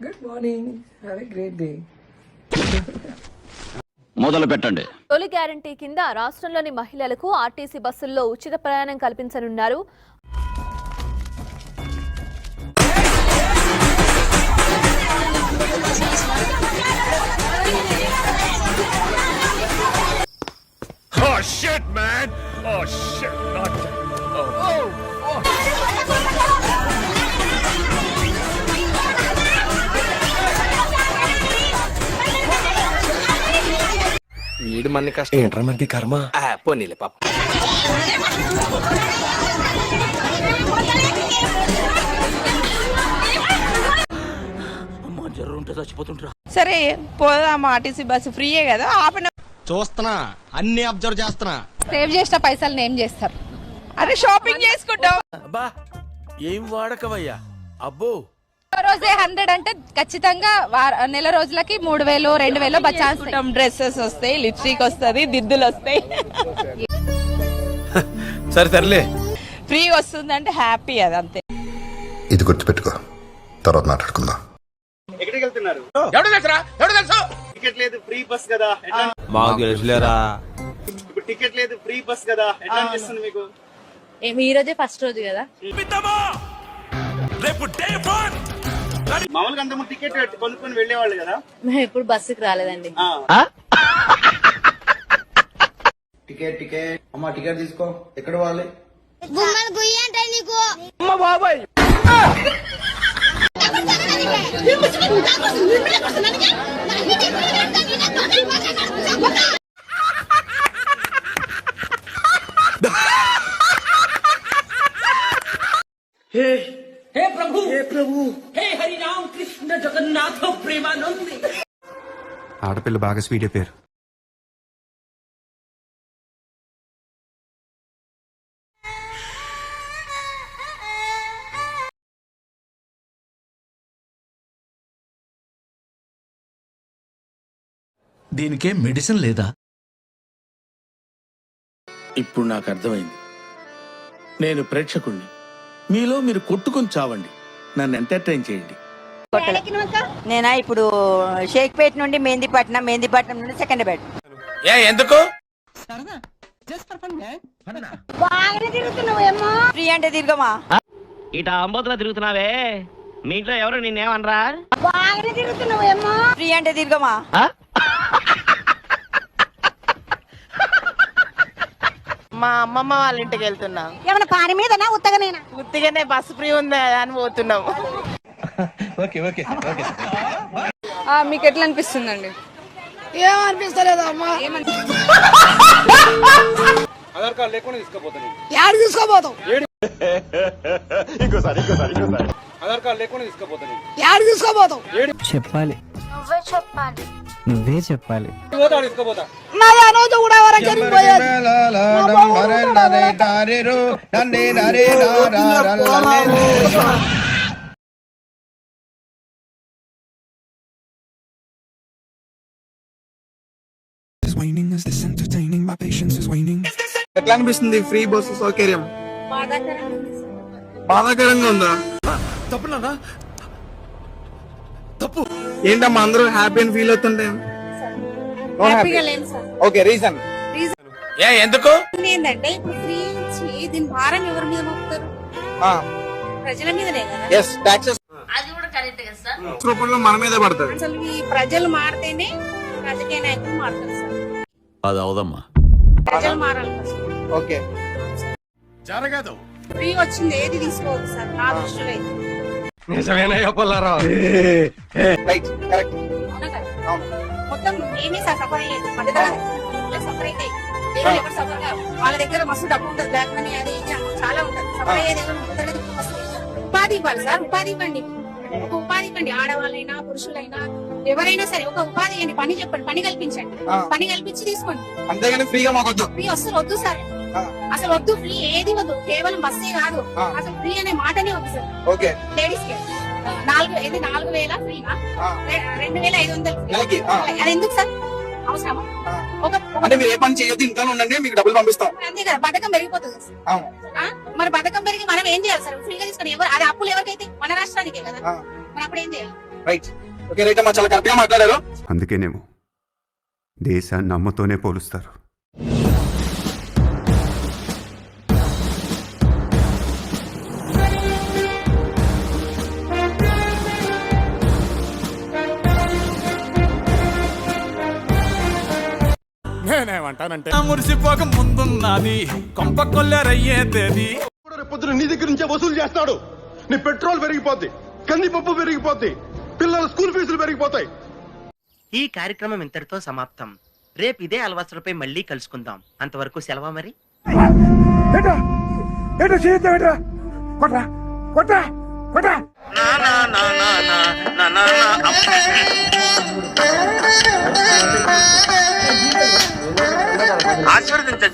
Good morning have a great day మొదలు పెట్టండి తొలి గ్యారంటీ కింద రాష్ట్రంలోని మహిళలకు ఆర్టీసీ బస్సుల్లో ఉచిత ప్రయాణం కల్పించనున్నారు Oh shit, man! Oh shit! Not oh. వీడు మన కష్టం. ఏంట్రా మనకి కర్మ? ఆ, పోనీలే పాప. సరే పోదాం ఆర్టీసీ బస్సు ఫ్రీయే కదా హాఫ్ అన్ చూస్తున్నా అన్ని అబ్జర్వ్ చేస్తున్నా. సేవ్ చేసిన పైసలు ఏం చేస్తారు అరే షాపింగ్ చేసుకుంటాం అబ్బా ఏం వాడకవయ్యా? అబ్బో రోజే హండ్రెడ్ అంటే ఖచ్చితంగా వార- నెల రోజులకి మూడు వేలు రెండు వేలు ఛాన్స్ డ్రెస్సెస్ వస్తాయి లిప్స్టిక్ వస్తుంది దిద్దులు వస్తాయి. సరే సర్లే. ఫ్రీ వస్తుంది అంటే హ్యాపీ అది అంతే. ఇది గుర్తుపెట్టుకో. తర్వాత మాట్లాడుకుందాం. ఎవడు తెలుసురా? ఎవడు తెలుసు? టికెట్ లేదు ఫ్రీ బస్ కదా. మాకు తెలుసులేరా? ఇప్పుడు టికెట్ లేదు ఫ్రీ బస్ కదా. ఎట్లా అనిపిస్తుంది మీకు? ఈ రోజే ఫస్ట్ రోజు కదా? మామూలుగా అంత ముందు టికెట్ కొనుక్కొని వెళ్ళేవాళ్ళు కదా మేము ఎప్పుడు బస్సుకి రాలేదండి. టికెట్ టికెట్ అమ్మా టికెట్ తీసుకో ఎక్కడ వాళ్ళు ఆడపిల్ల బాగా స్వీట్ అయిపోయారు దీనికే మెడిసిన్ లేదా? ఇప్పుడు నాకు అర్థమైంది. నేను ప్రేక్షకుణ్ణి. మీలో మీరు కొట్టుకొని చావండి. నన్ను ఎంటర్టైన్ చేయండి. నేనా ఇప్పుడు షేక్పేట్ నుండి మెహందీపట్నం మెహందీపట్నం నుండి సెకండ్ బెడ్. ఏ ఎందుకు? ఫ్రీ అంటే తిరగమా? ఇట అంబోతులా తిరుగుతున్నావే? మీ ఇంట్లో ఎవరు నిన్నేమనరా? ఫ్రీ అంటే తిరగమా? మా అమ్మమ్మ వాళ్ళ ఇంటికి వెళ్తున్నా. ఏమైనా పాని మీదనా ఉత్తగనేనా? ఉత్తిగానే బస్సు ఫ్రీ ఉందా అని పోతున్నాం. మీకు ఎట్లా అనిపిస్తుందండి? ఆధార్ కార్డు లేకుండా తీసుకోపోతాను ఆధార్ కార్డు లేకుండా తీసుకోపోతాను చెప్పాలి. నువ్వే చెప్పాలి. పోతా తీసుకోపోతా ఎట్లా అనిపిస్తుంది? ఫ్రీ బస్సు సౌకర్యం. బాధాకరంగా ఉందా? తప్పునా తప్పు. ఏంటమ్మా అందరూ హ్యాపీ అని ఫీల్ అవుతుంటే? ఓకే రీజన్ ఏ ఎందుకు? ఏంటంటే ఇప్పుడు ఫ్రీ ఇచ్చి దీని భారం ఎవరి మీద మోపుతారు? ప్రజల మీదనే కదా? ఎస్ టాక్సెస్ అది కూడా కరెక్ట్ కదా సార్ రూపంలో మన మీద పడుతుంది అసలు ఈ ప్రజలు మారితేనే రాజకీయ నాయకులు మారుతారు సార్ అది అవదమ్మా. ప్రజలు మారాలి ఫస్ట్ ఓకే. జరగదు. ఫ్రీ వచ్చింది ఏది తీసుకోవద్దు సార్. నా దృష్టిలో అయితే నిజమేనయ్యా పుల్లారావు? రైట్ కరెక్ట్ అవునా కదా? మొత్తం ఏమీ సార్ సఫర్ అయ్యేది? మధ్యతరగతి సఫర్ అయితే ఎవరు ఎవరు సఫర్ కాదు. వాళ్ళ దగ్గర మస్తు డబ్బు ఉంటుంది బ్లాక్ మనీ అది ఇది అని చాలా ఉంటుంది. సఫర్ అయ్యేది ఎవరు మధ్యతరగతి కుటుంబస్తులే. ఉపాధి ఇవ్వాలి సార్ ఉపాధి ఇవ్వండి. ఒక ఉపాధి ఇవ్వండి. ఆడవాళ్ళైనా పురుషులైనా ఎవరైనా సరే ఒక ఉపాధి ఇవ్వండి పని చెప్పండి పని కల్పించండి. పని కల్పించి తీసుకోండి. అంతేగాని ఫ్రీగా మాకొద్దు. ఫ్రీ అసలు వద్దు సార్. అసలు వద్దు ఫ్రీ ఏది వద్దు. కేవలం బస్సే కాదు. అసలు ఫ్రీ అనే మాటనే వద్దు సార్. ఓకే. లేడీస్కి. నాలుగు ఇది నాలుగు వేల ఫ్రీనా రెండు వేల ఐదు వందలు. అది ఎందుకు సార్? అవసరమా. ఒక అంటే మీరు ఏ పని చేయొద్దు ఇంట్లో ఉండండి మీకు డబ్బులు పంపిస్తాం. అంతే కదా పథకం పెరిగిపోతుంది సార్. మరి పథకం పెరిగి మనం ఏం చేయాలి సార్? ఫ్రీగా తీసుకొని ఎవరు అది అప్పులు ఎవరికైతే? మన రాష్ట్రానికే కదా. మరి అప్పుడు ఏం చేయాలి? రైట్. ఓకే రైట్ అమ్మా చాలా కరెక్ట్గా మాట్లాడారు. అందుకేనేమో. దేశాన్ని అమ్మతోనే పోలుస్తారు. నేనేమంటానంటే మురిసిపోక ముందున్నది. కొంప కొల్లరయ్యేది పొద్దున నీ దగ్గర నుంచే వసూలు చేస్తాడు. నీ పెట్రోల్ పెరిగిపోద్ది. కందిపప్పు పెరిగిపోద్ది. పిల్లల స్కూల్ ఫీజులు పెరిగిపోతాయి. ఈ కార్యక్రమం ఇంతటితో సమాప్తం. రేపు ఇదే అలవాసులపై మళ్ళీ కలుసుకుందాం. అంతవరకు సెలవా మరి? ఆశీర్వదించండి.